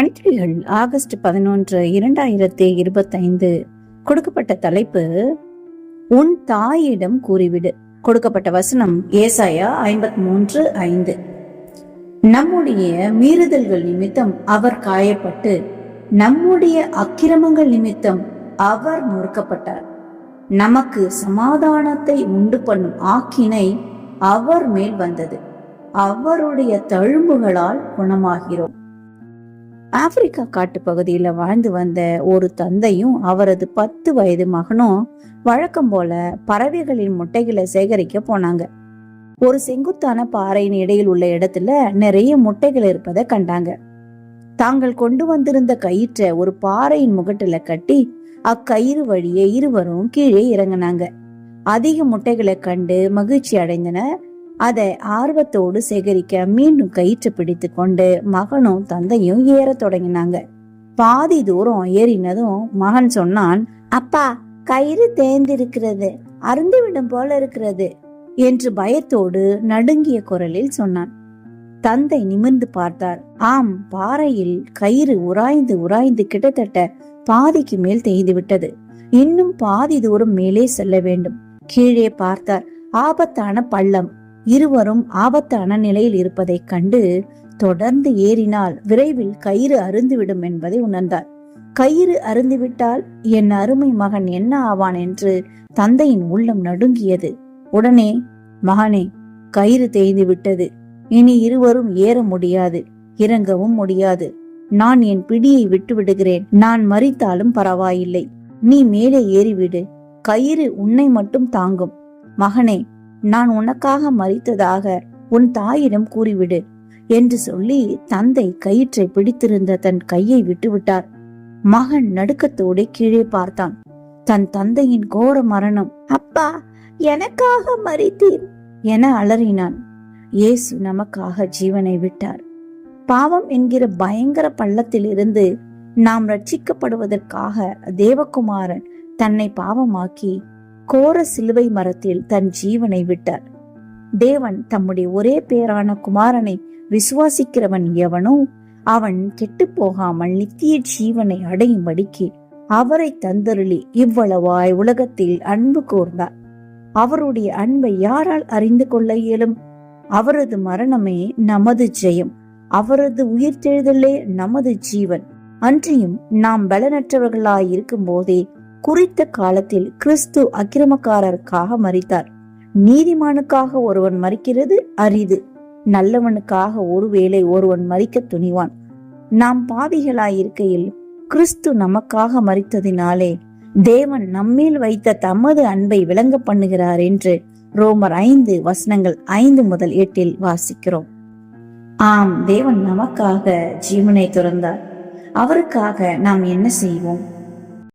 பணித்துளிகள் August பதினொன்று இரண்டாயிரத்தி இருபத்தைந்து. கொடுக்கப்பட்ட தலைப்பு உன் தாயிடம் கூறிவிடு. கொடுக்கப்பட்ட வசனம் ஏசாயா ஐம்பத்தி மூன்று ஐந்து. நம்முடைய மீறுதல்கள் நிமித்தம் அவர் காயப்பட்டு நம்முடைய அக்கிரமங்கள் நிமித்தம் அவர் நொறுக்கப்பட்டார் நமக்கு சமாதானத்தை உண்டு பண்ணும் ஆக்கினை அவர் மேல் வந்தது. அவருடைய தழும்புகளால் குணமாகிறோம். ஆப்பிரிக்கா காட்டு பகுதியில் வாழ்ந்து வந்த ஒரு தந்தையும் அவரது பத்து வயது மகனும் வழக்கம் போல பறவைகளின் முட்டைகளை சேகரிக்க போனாங்க. ஒரு செங்குத்தான பாறையின் இடையில் உள்ள இடத்துல நிறைய முட்டைகள் இருப்பதை கண்டாங்க. தாங்கள் கொண்டு வந்திருந்த கயிற்றை ஒரு பாறையின் முகட்டுல கட்டி அக்கயிறு வழியே இருவரும் கீழே இறங்கினாங்க. அதிக முட்டைகளை கண்டு மகிழ்ச்சி அடைந்தனர் அதை ஆர்வத்தோடு சேகரிக்க மீண்டும் கயிற்று பிடித்து கொண்டு மகனும் தந்தையும் ஏறத் தொடங்கினாங்க. பாதி தூரம் ஏறினதும் மகன் சொன்னான் அப்பா கயிறு தேர்ந்திருக்கிறது அருந்துவிடும் போல இருக்கிறது என்று பயத்தோடு நடுங்கிய குரலில் சொன்னான். தந்தை நிமிர்ந்து பார்த்தார். ஆம் பாறையில் கயிறு உராய்ந்து உராய்ந்து கிட்டத்தட்ட பாதிக்கு மேல் தேய்ந்து விட்டது. இன்னும் பாதி தூரம் மேலே செல்ல வேண்டும். கீழே பார்த்தார். ஆபத்தான பள்ளம். இருவரும் ஆபத்தான நிலையில் இருப்பதைக் கண்டு தொடர்ந்து ஏறினால் விரைவில் கயிறு அருந்துவிடும் என்பதை உணர்ந்தார். கயிறு அருந்துவிட்டால் என் அருமை மகன் என்ன ஆவான் என்று தந்தையின் உள்ளம் நடுங்கியது. உடனே மகனே கயிறு தேய்ந்து விட்டது. இனி இருவரும் ஏற முடியாது இறங்கவும் முடியாது. நான் என் பிடியை விட்டு விடுகிறேன். நான் மறித்தாலும் பரவாயில்லை. நீ மேலே ஏறிவிடு. கயிறு உன்னை மட்டும் தாங்கும். மகனே நான் உனக்காக மறித்ததாக உன் தாயிடம் கூறிவிடு என்று சொல்லி தந்தை கயிற்றை பிடித்திருந்த தன் கையை விட்டுவிட்டார். மகன் நடுக்கத்தோடு கீழே பார்த்தான். தன் தந்தையின் கோர மரணம். அப்பா எனக்காக மறித்தீர் என அலறினான். இயேசு நமக்காக ஜீவனை விட்டார். பாவம் என்கிற பயங்கர பள்ளத்தில் இருந்து நாம் ரட்சிக்கப்படுவதற்காக தேவகுமாரன் தன்னை பாவமாக்கி கோர சிலுவை மரத்தில் தன் ஜீவனை விட்டார். தேவன் தம்முடைய ஒரே பேரான குமாரனை விசுவாசிக்கிறவன் எவனோ அவன் கெட்டு போகாமல் நித்திய ஜீவனை அடையும்படிக்கு அவரை தந்தருளி இவ்வளவாய் உலகத்தில் அன்பு கூர்ந்தார். அவருடைய அன்பை யாரால் அறிந்து கொள்ள இயலும்? அவரது மரணமே நமது ஜெயம். அவரது உயிர்த்தெழுதலே நமது ஜீவன். அன்றியும் நாம் பலனற்றவர்களாய் இருக்கும் போதே குறித்த காலத்தில் கிறிஸ்து அக்கிரமக்காரருக்காக மறித்தார் நீதிமானுக்காக ஒருவன் மறிக்கிறது அரிது. நல்லவனுக்காக ஒருவேளை ஒருவன் மறிக்க துணிவான். நாம் பாவிகளாய் இருக்கையில் கிறிஸ்து நமக்காக மறித்ததினாலே தேவன் நம்மேல் வைத்த தமது அன்பை விளங்க பண்ணுகிறார் என்று ரோமர் ஐந்து வசனங்கள் ஐந்து முதல் எட்டில் வாசிக்கிறோம். ஆம் தேவன் நமக்காக ஜீவனை துறந்தார். அவருக்காக நாம் என்ன செய்வோம்?